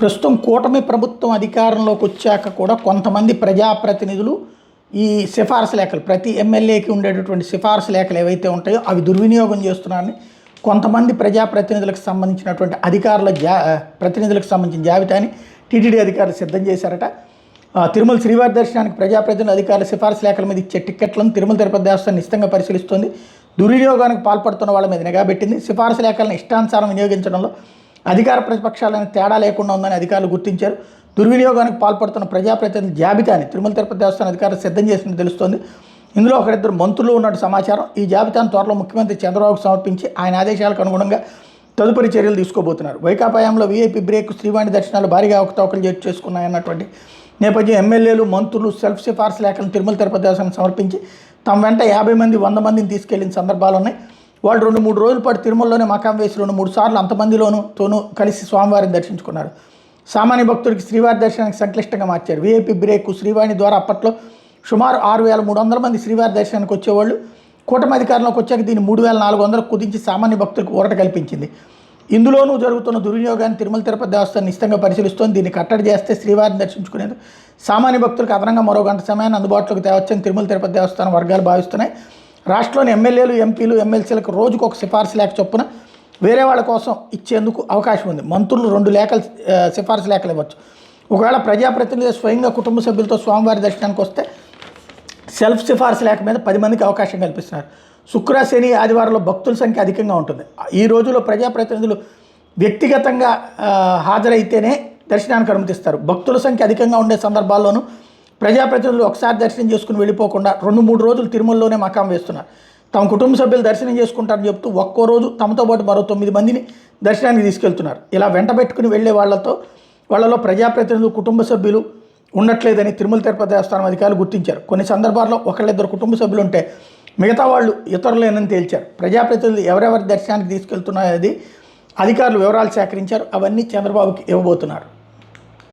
ప్రస్తుతం కూటమి ప్రభుత్వం అధికారంలోకి వచ్చాక కూడా కొంతమంది ప్రజాప్రతినిధులు ఈ సిఫార్సు లేఖలు ప్రతి ఎమ్మెల్యేకి ఉండేటటువంటి సిఫార్సు లేఖలు ఏవైతే ఉంటాయో అవి దుర్వినియోగం చేస్తున్నారని కొంతమంది ప్రజాప్రతినిధులకు సంబంధించినటువంటి అధికారుల జా ప్రతినిధులకు సంబంధించిన జాబితాని టీటీడీ అధికారులు సిద్ధం చేశారట. తిరుమల శ్రీవారి దర్శనానికి ప్రజాప్రతినిధుల అధికారుల సిఫార్సు లేఖల మీద ఇచ్చే టిక్కెట్లను తిరుమల తిరుపతి దేవస్థానం నిశ్చితంగా పరిశీలిస్తోంది. దుర్వినియోగానికి పాల్పడుతున్న వాళ్ళ మీద నిఘా పెట్టింది. సిఫార్సు లేఖలను ఇష్టానుసారం వినియోగించడంలో అధికార ప్రతిపక్షాలను తేడా లేకుండా ఉందని అధికారులు గుర్తించారు. దుర్వినియోగానికి పాల్పడుతున్న ప్రజాప్రతినిధుల జాబితాని తిరుమల తిరుపతి దేవస్థానం అధికారులు సిద్ధం చేసినట్టు తెలుస్తోంది. ఇందులో ఒకరిద్దరు మంత్రులు ఉన్నట్టు సమాచారం. ఈ జాబితాను త్వరలో ముఖ్యమంత్రి చంద్రబాబుకు సమర్పించి ఆయన ఆదేశాలకు అనుగుణంగా తదుపరి చర్యలు తీసుకోబోతున్నారు. వైకాపాయంలో వీఐపీ బ్రేక్ శ్రీవాణి దర్శనాలు భారీగా అవకతవకలు చేటు చేసుకున్నాయన్నటువంటి నేపథ్యం ఎమ్మెల్యేలు మంత్రులు సెల్ఫ్ సిఫార్సు లేఖలను తిరుమల తిరుపతి దేవస్థానం సమర్పించి తమ వెంట యాభై మంది వంద మందిని తీసుకెళ్ళిన సందర్భాలు ఉన్నాయి. వాళ్ళు రెండు మూడు రోజుల పాటు తిరుమలలోనే మకాం వేసి రెండు మూడు సార్లు అంతమందిలోనూ తోనూ కలిసి స్వామివారిని దర్శించుకున్నారు. సామాన్య భక్తుడికి శ్రీవారి దర్శనానికి సంక్లిష్టంగా మార్చారు. వీఐపీ బ్రేక్ శ్రీవాణి ద్వారా అప్పట్లో సుమారు ఆరు వేల మూడు వందల మంది శ్రీవారి దర్శనానికి వచ్చేవాళ్ళు. కూటమి అధికారంలోకి వచ్చాక దీన్ని మూడు వేల నాలుగు వందలకు కుదించి సామాన్య భక్తులకు ఊరట కల్పించింది. ఇందులోనూ జరుగుతున్న దుర్వినియోగాన్ని తిరుమల తిరుపతి దేవస్థానం నిశ్చితంగా పరిశీలిస్తోంది. దీన్ని కట్టడి చేస్తే శ్రీవారిని దర్శించుకునేందుకు సామాన్య భక్తులకు అదనంగా మరో గంట సమయాన్ని అందుబాటులోకి తేవచ్చని తిరుమల తిరుపతి దేవస్థానం వర్గాలు భావిస్తున్నాయి. రాష్ట్రంలోని ఎమ్మెల్యేలు ఎంపీలు ఎమ్మెల్సీలకు రోజుకు ఒక సిఫార్సు లేఖ చొప్పున వేరే వాళ్ళ కోసం ఇచ్చేందుకు అవకాశం ఉంది. మంత్రులు రెండు లేఖలు సిఫార్సు లేఖలు ఇవ్వచ్చు. ఒకవేళ ప్రజాప్రతినిధి స్వయంగా కుటుంబ సభ్యులతో స్వామివారి దర్శనానికి వస్తే సెల్ఫ్ సిఫార్సు లేఖ మీద పది మందికి అవకాశం కల్పిస్తున్నారు. శుక్ర శని ఆదివారంలో భక్తుల సంఖ్య అధికంగా ఉంటుంది. ఈ రోజుల్లో ప్రజాప్రతినిధులు వ్యక్తిగతంగా హాజరైతేనే దర్శనానికి అనుమతిస్తారు. భక్తుల సంఖ్య అధికంగా ఉండే సందర్భాల్లోనూ ప్రజాప్రతినిధులు ఒకసారి దర్శనం చేసుకుని వెళ్ళిపోకుండా రెండు మూడు రోజులు తిరుమలలోనే మకాం వేస్తున్నారు. తమ కుటుంబ సభ్యులు దర్శనం చేసుకుంటారని చెప్తూ ఒక్కో రోజు తమతో పాటు మరో తొమ్మిది మందిని దర్శనానికి తీసుకెళ్తున్నారు. ఇలా వెంట పెట్టుకుని వెళ్ళే వాళ్ళతో వాళ్ళలో ప్రజాప్రతినిధులు కుటుంబ సభ్యులు ఉండట్లేదని తిరుమల తిరుపతి దేవస్థానం అధికారులు గుర్తించారు. కొన్ని సందర్భాల్లో ఒకళ్ళిద్దరు కుటుంబ సభ్యులు ఉంటే మిగతా వాళ్ళు ఇతరులేనని తేల్చారు. ప్రజాప్రతినిధులు ఎవరెవరి దర్శనానికి తీసుకెళ్తున్నారనేది అధికారులు వివరాలు సేకరించారు. అవన్నీ చంద్రబాబుకి ఇవ్వబోతున్నారు.